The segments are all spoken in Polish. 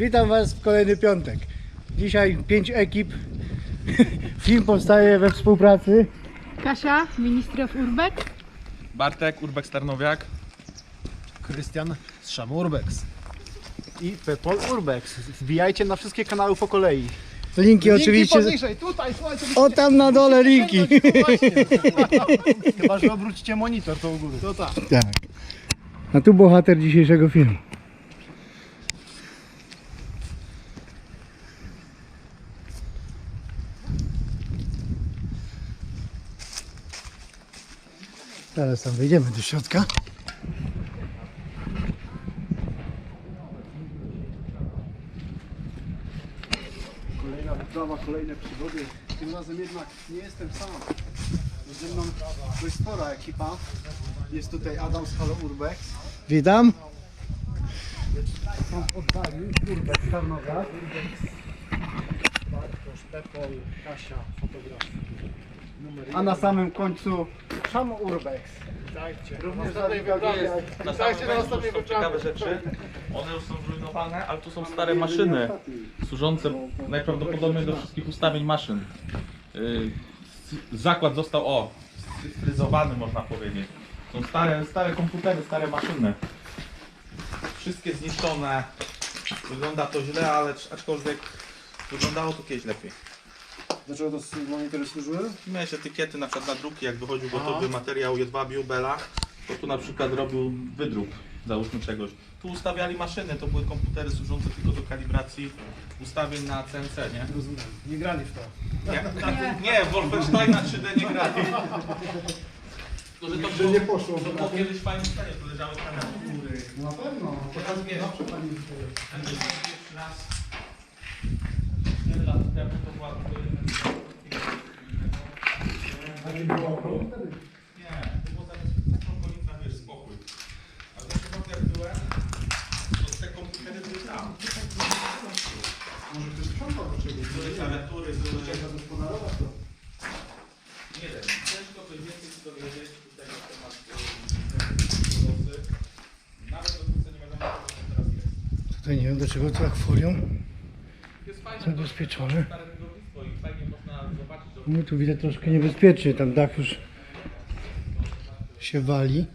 Witam Was w kolejny piątek. Dzisiaj pięć ekip. Film powstaje we współpracy. Kasia, ministrow Urbek. Bartek, Urbek Starnowiak. Krystian z Szamu Urbex. I Pepol Urbex. Wbijajcie na wszystkie kanały po kolei. Linki oczywiście. poniżej, tutaj, słuchajcie. O tam na dole linki. Chyba, że obrócicie monitor to u góry. To tak. Tak. A tu bohater dzisiejszego filmu. Teraz tam wejdziemy do środka. Kolejna wyprawa, kolejne przygody. Tym razem jednak nie jestem sam. Ze mną dość spora ekipa. Jest tutaj Adam z Halo Urbex. Witam. Są w oddali Urbex Tarnowa. Bartosz, Pepol, Kasia, fotografia. A na samym końcu Szamo Urbex. Również Na samym końcu są ciekawe rzeczy. One już są zrujnowane, ale tu są stare maszyny służące najprawdopodobniej do wszystkich ustawień maszyn. Yy, s- Zakład został o sfryzowany można powiedzieć. Są stare, stare komputery, stare maszyny. Wszystkie zniszczone. Wygląda to źle, ale aczkolwiek wyglądało to kiedyś lepiej. Dlaczego to monitory służyły? Miałeś etykiety na przykład na druki, jak wychodził gotowy materiał jedwabiu Bela, to tu na przykład robił wydruk, załóżmy czegoś. Tu ustawiali maszyny, to były komputery służące tylko do kalibracji ustawień na CNC, nie? Rozumiem. Nie grali w to. Nie, nie Wolfensteina 3D nie grali. Tylko, że to było, nie poszło. to było kiedyś w fajnym stanie, to leżały panele. Na pewno. Teraz wiesz, Zawsze pani ten pierwszy raz 4 lat temu to była to nie było. Nie, to było wiesz, spokój. A zresztą jak byłem, to te komputery były tam. Może ktoś sprzątał do czegoś. Były klawiatury, były... Trzeba zagospodarować to. Nie wiem, ciężko coś więcej się dowiedzieć tutaj na temat losy. Nawet do końca nie wiadomo, co teraz jest. Tutaj nie wiem do czego to że No tu widać troszkę niebezpiecznie, tam dach już się wali.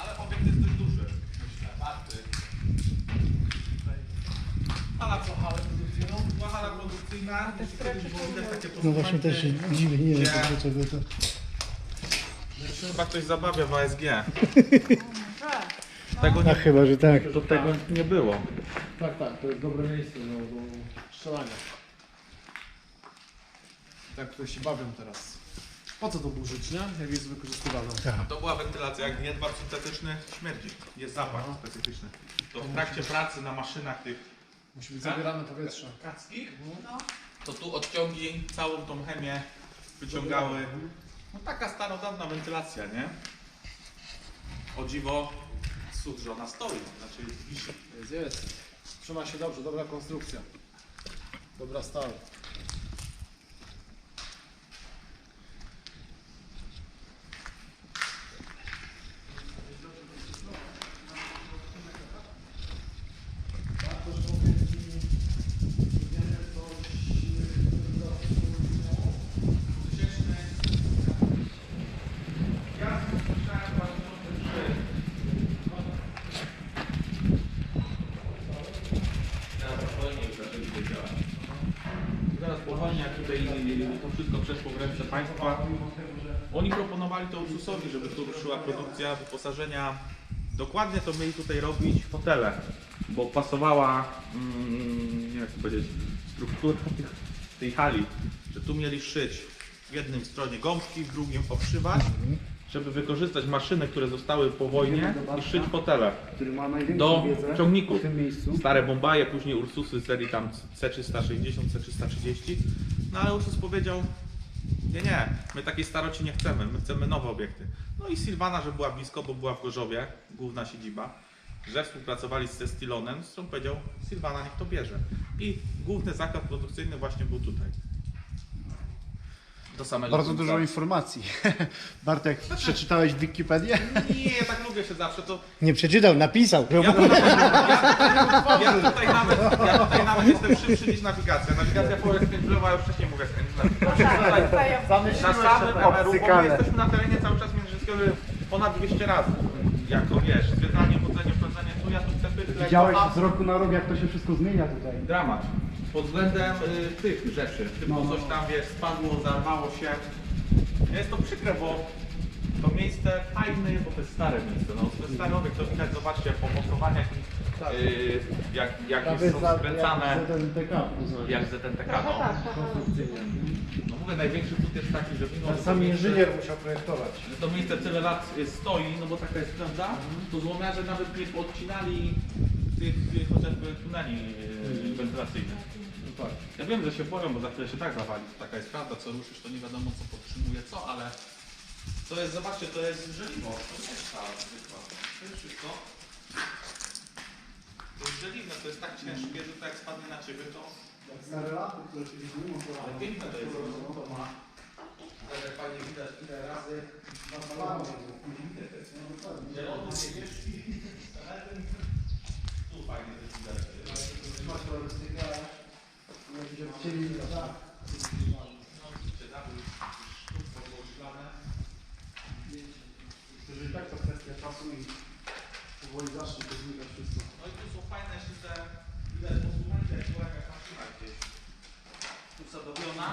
Ale obiekt jest dość duży. Myślę, warty. Hala co? Hala produkcyjną? Była hala No właśnie też się dziwię, nie wiem do czego to. chyba ktoś zabawia w ASG. Tego A nie, chyba, że tak. to tego nie było. Tak, tak, to jest dobre miejsce do, do strzelania. Tak tutaj się bawią teraz. Po co to burzyć, nie? Jak jest wykorzystywane. tak. To była wentylacja, jak nie dwa syntetyczny śmierdzi. Jest zapach specyficzny. To w trakcie pracy na maszynach tych Musi być zabierane powietrze. kackich, to tu odciągi całą tą chemię wyciągały. No taka starodawna wentylacja, nie? O dziwo, cud, że ona stoi, znaczy. Jest, jest. Trzyma się dobrze, dobra konstrukcja. Dobra stal. Teraz spokojnie już zaczęli to działać. Zaraz spokojnie, jak tutaj to wszystko przeszło w ręce państwa. Oni proponowali to Ursusowi, żeby tu produkcja wyposażenia. Dokładnie to mieli tutaj robić fotele, bo pasowała, mm, nie wiem jak to powiedzieć, struktura tych, tej hali, że tu mieli szyć w jednym stronie gąbki, w drugim obszywać, żeby wykorzystać maszyny, które zostały po wojnie i szyć fotele Który ma największą do wiedzę ciągników. w tym miejscu. Stare Bombaje, później Ursusy z serii tam C360, C330. No ale Ursus powiedział, nie, nie, my takiej staroci nie chcemy, my chcemy nowe obiekty. No i Sylwana, że była blisko, bo była w Gorzowie, główna siedziba, że współpracowali z Stilonem, z którą powiedział Sylwana niech to bierze. I główny zakład produkcyjny właśnie był tutaj. Do samego Bardzo końca. dużo informacji. Bartek, przeczytałeś Wikipedię? Nie, ja tak lubię się zawsze, to Nie przeczytał, napisał. ja, tutaj, ja, ja, tutaj nawet, ja tutaj nawet jestem szybszy niż nawigacja. Nawigacja lewo, a ja już wcześniej mówię lewo. Na samym emeru, bo my jesteśmy na terenie cały czas Międzyskiego ponad 200 razy. Jako wiesz, zwiedzanie, chodzenie, wchodzenie, tu ja tu chcę pytać. Widziałeś z roku na rok, jak to się wszystko zmienia tutaj. Dramat. Pod względem y, tych rzeczy. Typu coś tam wiesz, spadło, zarwało się. Jest to przykre, bo to miejsce fajne, bo to jest stare miejsce. No, to jest stary obiekt, to widać, zobaczcie, po mocowaniach, y, jak, jak jest, są skręcane, jak ZNTK. No. no mówię, największy cud jest taki, że mimo, że to Sam miejsce- inżynier musiał projektować. że to miejsce tyle lat y, stoi, no bo taka jest prawda, to złomiarze nawet nie podcinali tych y, chociażby tuneli y, wentylacyjnych. Ja wiem, że się boją, bo za chwilę się tak zawali. To taka jest prawda, co ruszysz, to nie wiadomo co podtrzymuje co, ale to jest, zobaczcie, to jest żeliwo. To nie jest skała zwykła. To jest wszystko. To jest żeliwne, to jest tak ciężkie, że to jak spadnie na ciebie, to Stare laty, które kiedyś było, ale piękne to jest. To ma. Tak jak fajnie widać ile razy Zielony, niebieski, tu fajnie też widać. Widzicie, tam już sztuk poszlane. Że i tak to kwestia czasu i powoli zacznie to znikać wszystko. No i tu są fajne jeszcze te, widać posłuchajcie, jak była jakaś maszyna gdzieś usadowiona.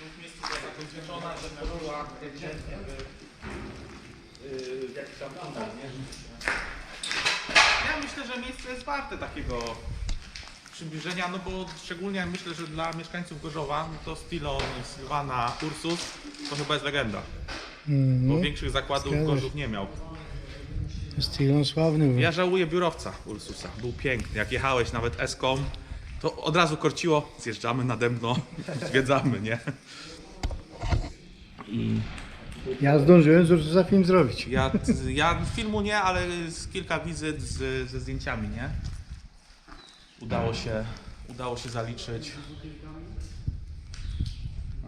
Lub miejsce była zakończona, że to była ewidentnie w, jakiś tam nie? Ja myślę, że miejsce jest warte takiego przybliżenia, no bo szczególnie myślę, że dla mieszkańców Gorzowa, no to Stilon, Sylwana, Ursus to chyba jest legenda, bo Mhm. większych zakładów Zgadza się. Gorzów nie miał. Stylon sławny był. Ja żałuję biurowca Ursusa. Był piękny. Jak jechałeś nawet Eską, to od razu korciło, zjeżdżamy nade mną, zwiedzamy, nie? I Ja zdążyłem z Ursusa film zrobić. ja, ja filmu nie, ale z kilka wizyt z, ze zdjęciami, nie? Udało się, udało się zaliczyć.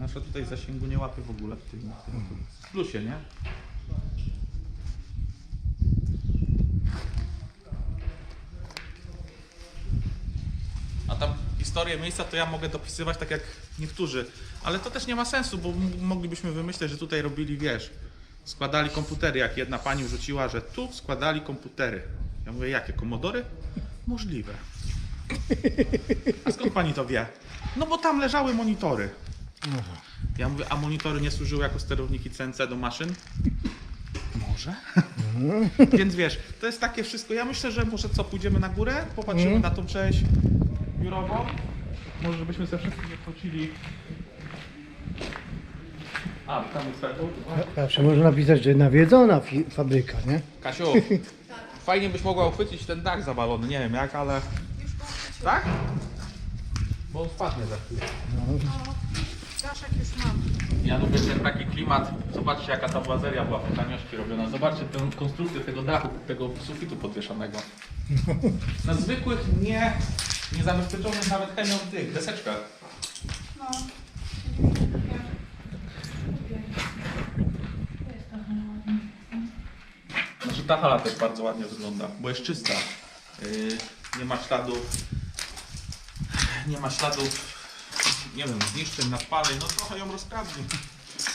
Na przykład tutaj zasięgu nie łapie w ogóle w tym, w tym plusie, nie? A tam historię miejsca to ja mogę dopisywać tak jak niektórzy, ale to też nie ma sensu, bo moglibyśmy wymyśleć, że tutaj robili, wiesz, składali komputery, jak jedna pani rzuciła, że tu składali komputery. Ja mówię, jakie, komodory? Możliwe. A skąd pani to wie? No bo tam leżały monitory. Ja mówię, a monitory nie służyły jako sterowniki CNC do maszyn? Może. Więc wiesz, to jest takie wszystko. Ja myślę, że może co, pójdziemy na górę, popatrzymy Mhm. na tą część biurową. Może żebyśmy ze wszystkim nie wchodzili. A, tam jest tak. Zawsze można napisać, że nawiedzona fi- fabryka, nie? Kasiu, fajnie byś mogła uchwycić ten dach zawalony, nie wiem jak, ale... Tak? Bo on spadnie za chwilę. Daszek już mam. Ja lubię ten taki klimat. Zobaczcie jaka ta błazeria była w taniości robiona. Zobaczcie tę konstrukcję tego dachu, tego sufitu podwieszonego. Na zwykłych, nie, niezabezpieczonych nawet chemią tych deseczkach. No. Znaczy ta hala też bardzo ładnie wygląda, bo jest czysta. Yy, nie ma śladów, nie ma śladów, nie wiem, zniszczeń, nadpaleń, no trochę ją rozkradli.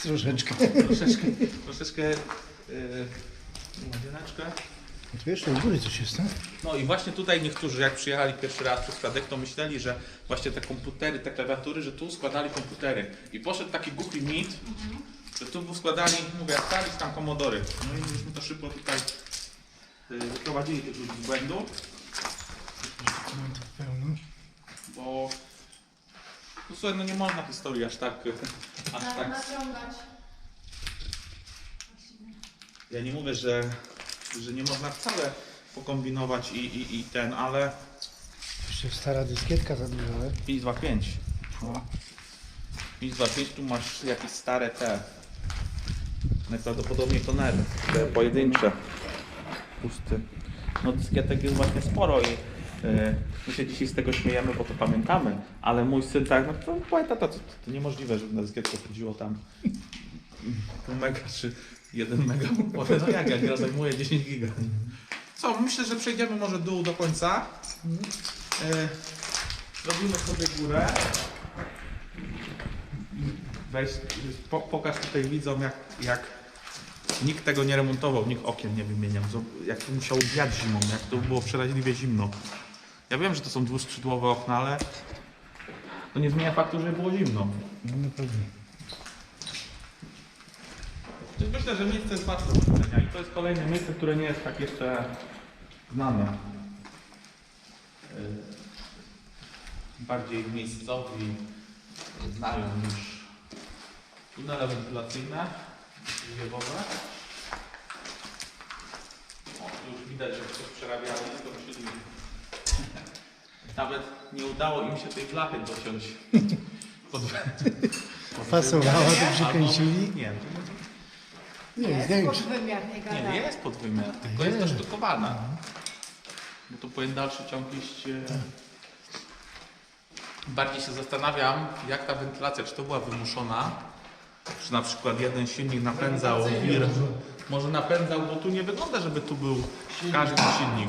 Troszeczkę. Troszeczkę, troszeczkę, yy, jedyneczkę. Tu jeszcze u góry coś jest, tak? No i właśnie tutaj niektórzy, jak przyjechali pierwszy raz przez Kladek, to myśleli, że właśnie te komputery, te klawiatury, że tu składali komputery. I poszedł taki głupi mit, że tu składali, mówię, stali tam komodory. No i myśmy to szybko tutaj y, wyprowadzili tych ludzi z błędu. Bo no słuchaj, no nie można historii aż tak, aż tak. Naciągać. Ja nie mówię, że, że nie można wcale pokombinować i, i, i ten, ale Jeszcze stara dyskietka za dużo, ale 525. No. 525 tu masz jakieś stare te Najprawdopodobniej to nerwy, te pojedyncze pusty. No dyskietek jest właśnie sporo i my się dzisiaj z tego śmiejemy, bo to pamiętamy, ale mój syn tak, no to tata, to, to niemożliwe, żeby na dyskietkę chodziło tam pół mega czy jeden mega. No jak, jak ja zajmuję 10 giga. Co, myślę, że przejdziemy może dół do końca. Yy, robimy sobie górę. Weź, po, pokaż tutaj widzom, jak, jak nikt tego nie remontował, nikt okien nie wymieniał. Jak to musiało wiać zimą, jak to było przeraźliwie zimno. Ja wiem, że to są dwuskrzydłowe okna, ale to nie zmienia faktu, że było zimno. No pewnie. Więc Myślę, że miejsce jest warte odwiedzenia i to jest kolejne miejsce, które nie jest tak jeszcze znane. Yy, Bardziej miejscowi znają niż tunele wentylacyjne wiewowe. O, tu już widać, że coś przerabiali, skończyli. Nawet nie udało im się tej blachy dociąć. Pod... Fasowała, to Albo- przykręcili. Nie, to Nie, jest podwymiar, nie nie, gada. nie jest podwymiar, tylko jest dosztukowana. Bo to powinien dalszy ciąg iść. e, Bardziej się zastanawiam, jak ta wentylacja, czy to była wymuszona, czy na przykład jeden silnik napędzał wir. Może napędzał, bo tu nie wygląda, żeby tu był każdy silnik.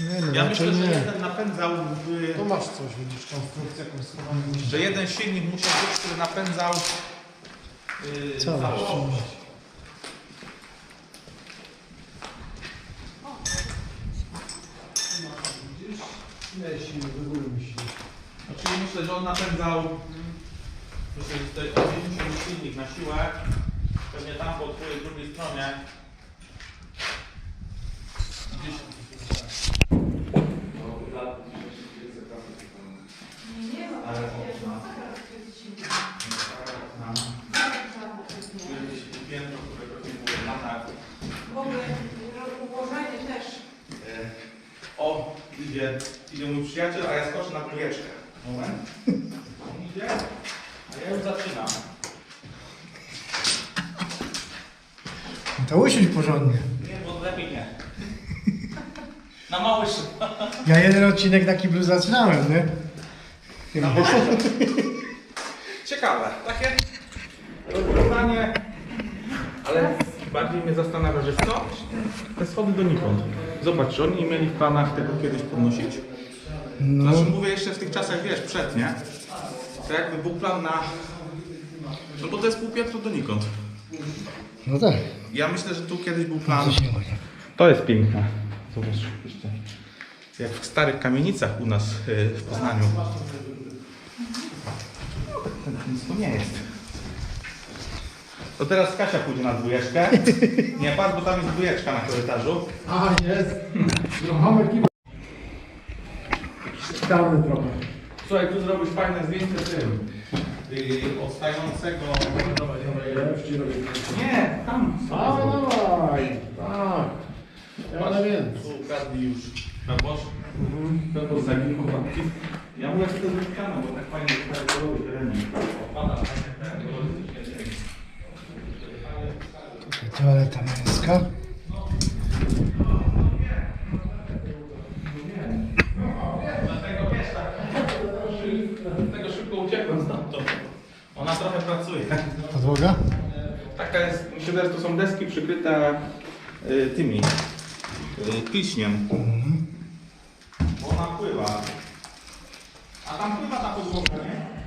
Nie, no Ja myślę, że nie. jeden napędzał, w, Tu masz coś, widzisz, konstrukcję konstruowaną. że jeden silnik musiał być, który napędzał yy, Całość. całość. Nie, silnik do góry musi. Znaczy myślę, że on napędzał myślę, że tutaj odwiedził się silnik na siłę. Pewnie tam po twojej drugiej stronie. Gdzieś... Ale okna. Okna. Tu jest gdzieś piętro, którego nie było lata. W ogóle ułożenie też. E, O, idzie, idzie mój przyjaciel, a ja skoczę na dwójeczkę. Moment. On idzie, a ja już zaczynam. To usiądź porządnie. Nie, bo lepiej nie. Na mały szyb. Ja jeden odcinek na kiblu zaczynałem, nie? Na mały Ciekawe, takie rozwiązanie, ale bardziej mnie zastanawia, że co? Te schody donikąd. Zobacz, czy oni mieli w planach tego kiedyś podnosić? No, Znaczy mówię jeszcze w tych czasach, wiesz, przed, nie? To jakby był plan na... No bo to jest pół piętro donikąd. no tak. Ja myślę, że tu kiedyś był plan... To jest piękne. Zobacz, jeszcze. Jak w starych kamienicach u nas y, w Poznaniu. Nic tu nie jest. To teraz Kasia pójdzie na dwójeczkę. Nie patrz, bo tam jest dwójeczka na korytarzu. A, jest. Trochę kibel. Damy trochę. Słuchaj, tu zrobisz fajne zdjęcie tym. Yy, odstającego. Nie, tam. Dawaj, dawaj. Tak. Ja na wiem. Tu ukradli już na bosz. To był zaginkowany. Ja mówię, że to jest bo tak fajnie tutaj kolorowy terenie. Opada fajnie ten kolorystycznie teren. Toaleta męska. Dlatego szybko uciekłem stamtąd. Ona trochę pracuje. Podłoga? Taka jest, myślę, że to są deski przykryte y, tymi y, pilśniem. Bo ona pływa. A tam pływa ta podłoga, nie?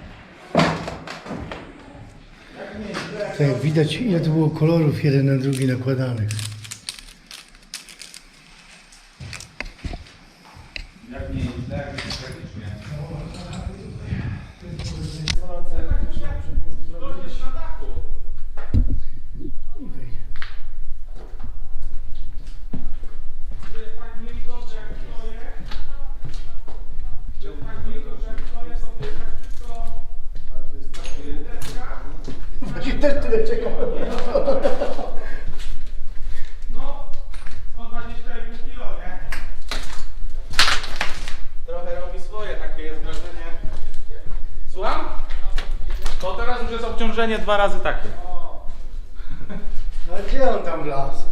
Jak źle, Tutaj widać ile tu było kolorów jeden na drugi nakładanych. jak nie jest źle, jak jest tragicznie. Dojdziesz na dachu. Jest tak niewygodnie jak stoję. Jest tak niewygodnie jak stoję, to to jest tak wszystko... deska. Właśnie też tyle czekałem. No, 120,5 kilo, nie? Trochę robi swoje, takie jest wrażenie. Słucham? To teraz już jest obciążenie dwa razy takie. Gdzie on tam las?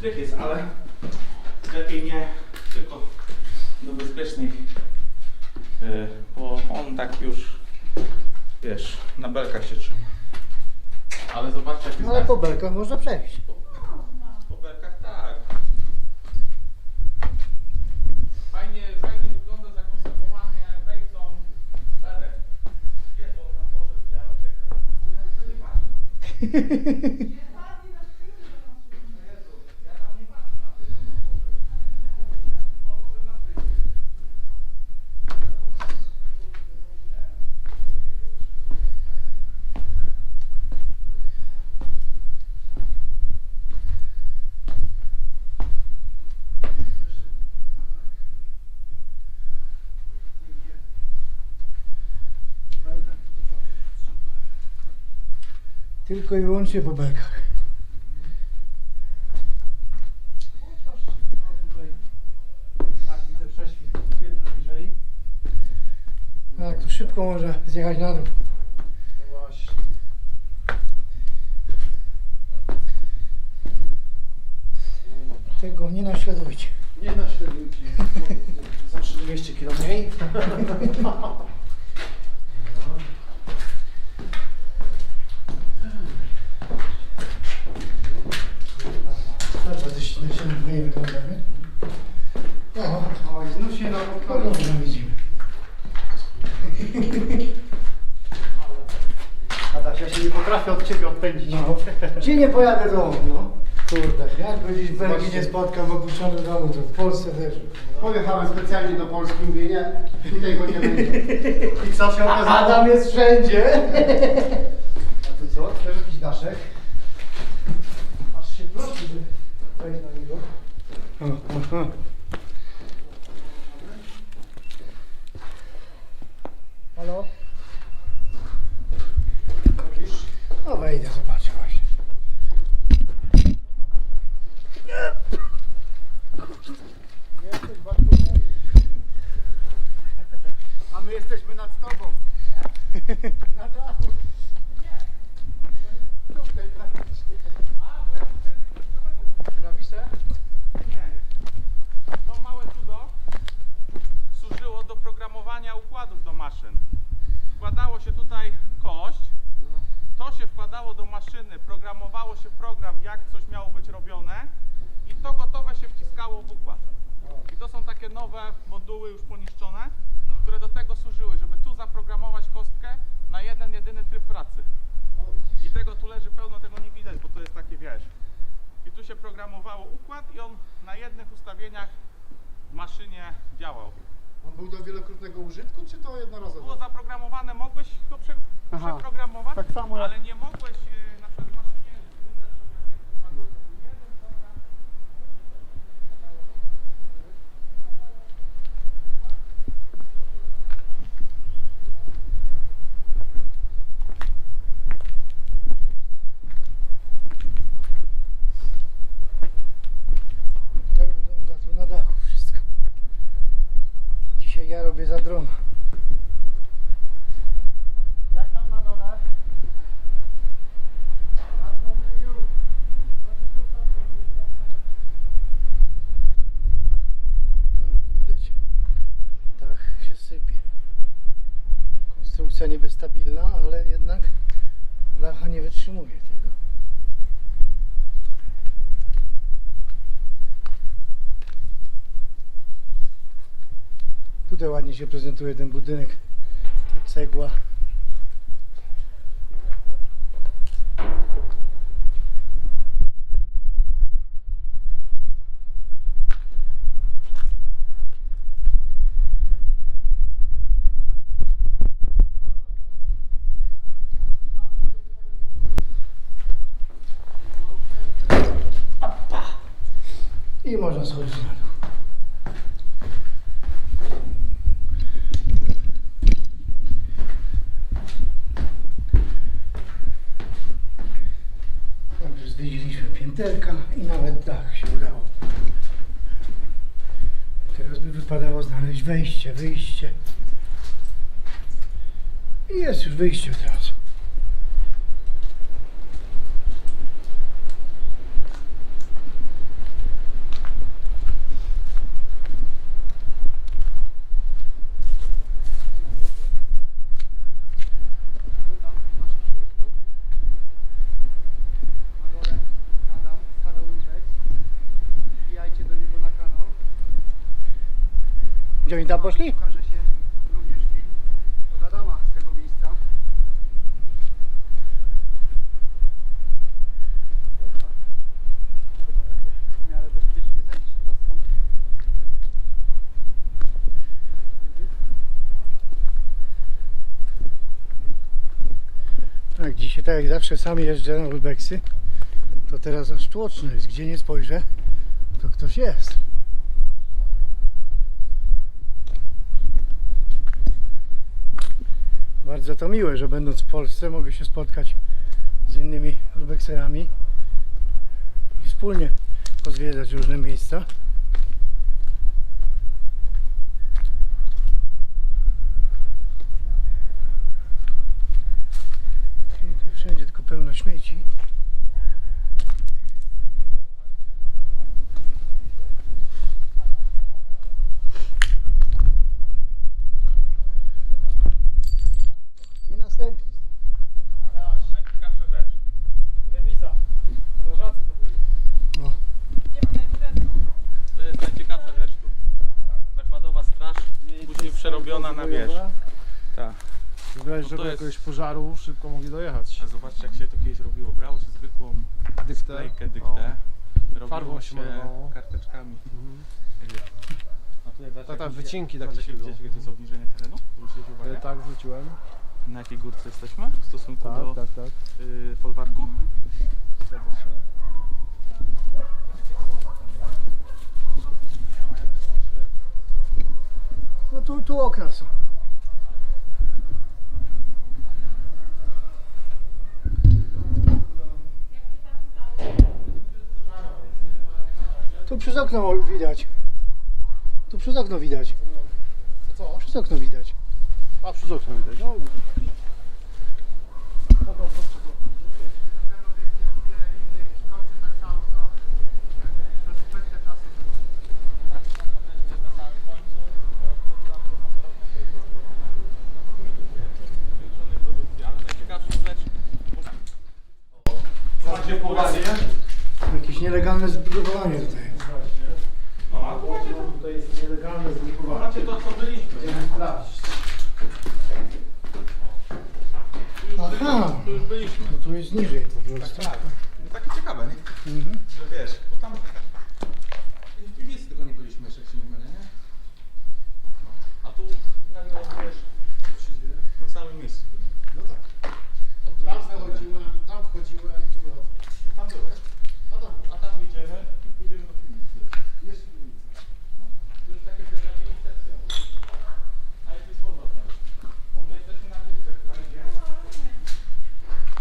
Strych jest, ale lepiej nie tylko do bezpiecznej. Yy, bo on tak już, wiesz, na belkach się trzyma. Ale zobaczcie, jak jest No ale po belkach można przejść. Po belkach tak. Fajnie, fajnie wygląda zakonserwowanie wejdą belek. Gdzie to on tam poszedł? Ja uciekam. Ja to nie patrzę. Jezu, ja tam nie patrzę na tym, on tam poszedł. On poszedł na stryk. Tylko i wyłącznie po belkach. Tak, tu szybko można zjechać na dół. No właśnie. Tego nie naśladujcie. Nie naśladujcie. Zawsze 200 km mniej. Zobacz, to się na siebie fajnie wygląda, nie? O, Oj, znów się na tam widzimy? Adaś, ja się nie potrafię od ciebie odpędzić. No, gdzie nie pojadę do no. Kurde, jak go gdzieś w Belgii nie spotkam w opuszczonym domu, to w Polsce też. Pojechałem specjalnie do Polski, mówię nie, tutaj go nie będzie. I co się okazało? Adam jest wszędzie. A tu co? Też jakiś daszek? Aż się prosi, żeby wejść na niego. O, o, o. Halo? No wejdę, zobaczę właśnie. A my jesteśmy nad tobą. ładnie się prezentuje ten budynek, ta cegła. I można schodzić na dach się udało. Teraz by wypadało znaleźć wejście, wyjście. I jest już wyjście od. Na dole Adam, stary Ultex. Wbijajcie do niego na kanał. Gdzie oni tam poszli? Ukaże się również film od Adama z tego miejsca. Dobra. W miarę bezpiecznie zejść teraz stąd. Tak, dzisiaj tak jak zawsze sam jeżdżę na Urbeksy, to teraz aż tłoczno jest. Gdzie nie spojrzę, to ktoś jest. Bardzo to miłe, że będąc w Polsce mogę się spotkać z innymi urbexerami i wspólnie pozwiedzać różne miejsca. Tu Wszędzie tylko pełno śmieci. I następny. Najciekawsza rzecz. Remiza. Strażacy to byli. O, To jest najciekawsza rzecz tu. Zakładowa straż, później przerobiona na wież. Tak. Żeby jest- jakiegoś pożaru szybko mogli dojechać. A zobaczcie jak się to kiedyś robiło. Brało się zwykłą Dyktę. sklejkę, dyktę. Robiło Farbą się malowało. karteczkami. A tutaj wycinki takie. takie się Widzicie, jakie to jest obniżenie terenu? Zwrócicie uwagę? E, tak, wróciłem. Na jakiej górce jesteśmy w stosunku Tak, do tak, tak. y, folwarku? Zgadza się. no tu, tu okna są. Przez okno widać. Tu przez okno widać. Co? Przez okno widać. A, przez okno widać. No, Zwiększonej produkcji, ale najciekawsza rzecz. Macie połowanie? Jakieś nielegalne zbudowanie tutaj. No, a tu macie to, Tutaj jest nielegalne zbudowanie. macie to co byliśmy. Będziemy sprawdzić. Tu już, Aha. byli, tu już byliśmy. No tu jest niżej po prostu. Tak. No, takie ciekawe, nie? Mhm. Że wiesz, bo tam w piwnicy tylko nie byliśmy jeszcze, jak się nie mylę, nie? No. A tu nagle wiesz, w tym samym miejscu. No tak. Tam wychodziłem, tam wchodziłem, tu wychodzę. Tam byłeś. A tam, A tam wyjdziemy i pójdziemy do piwnicy. jest piwnica. To już takie wyrażenie kwestia. A jak jest powrotem? Bo my jesteśmy na górce, która idzie.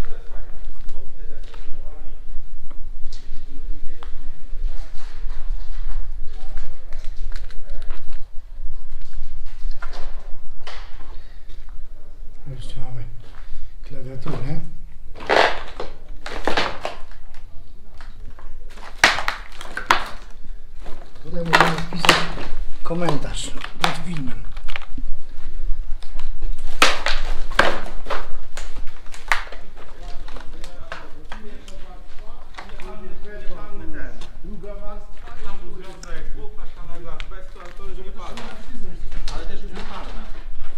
To jest fajne, bo widać jak się budowali. Jeszcze mamy klawiaturę. Tutaj możemy wpisać komentarz pod. Druga warstwa. Tam był związek włókna szklanego azbestu, ale to już nie palne. Ale też już nie palne.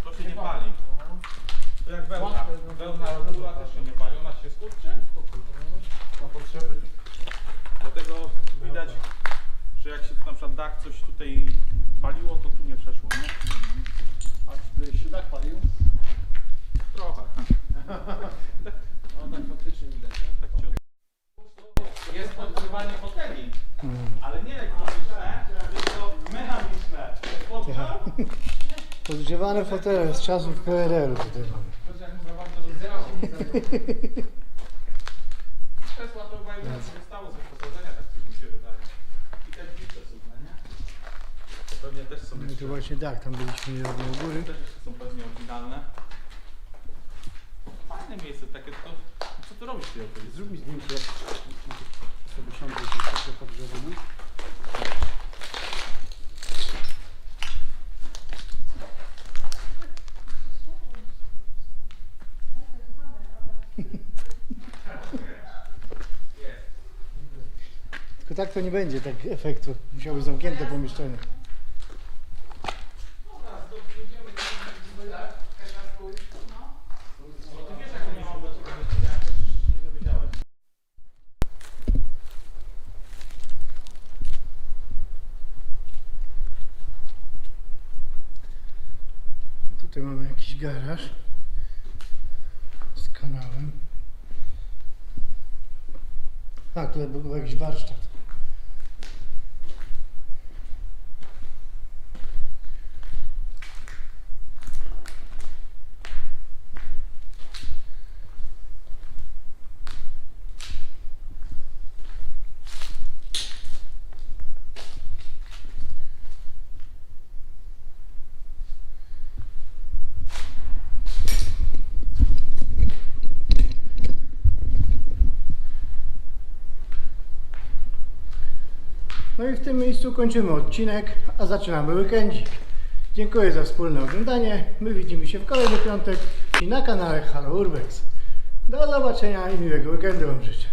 To się nie pali. To jak wełna. Wełna rogula też się nie pali. Ona się skurczy. Na potrzeby. Dlatego widać, że jak się na przykład dach coś tutaj paliło, to tu nie przeszło, nie? A czy się tak palił? Trochę. No tak faktycznie widać, nie? Tak ciut. Jest podgrzewanie foteli, ale nie elektroniczne, tylko mechaniczne. Podgrzał? Podgrzewane fotele z czasów PRL-u tutaj mamy. To. Krzesła to chyba już zostało z wyposażenia, tak coś mi się wydaje. I te drzwi przesuwne, nie? To pewnie też są No jeszcze, to właśnie tak, tam byliśmy niedawno u góry. też jeszcze są pewnie oryginalne. Fajne miejsce takie, tylko co ty robisz w tej okolicy? Zrób mi zdjęcie. Sobie siądę, jest podgrzewany. Tylko tak to nie będzie tak efektu. Musiałby zamknięte pomieszczenie. Tutaj mamy jakiś garaż z kanałem. A, tutaj był jakiś warsztat. No miejscu kończymy odcinek, a zaczynamy weekendzik. Dziękuję za wspólne oglądanie. My widzimy się w kolejny piątek i na kanale Halo Urbex. Do zobaczenia i miłego weekendu Wam życzę.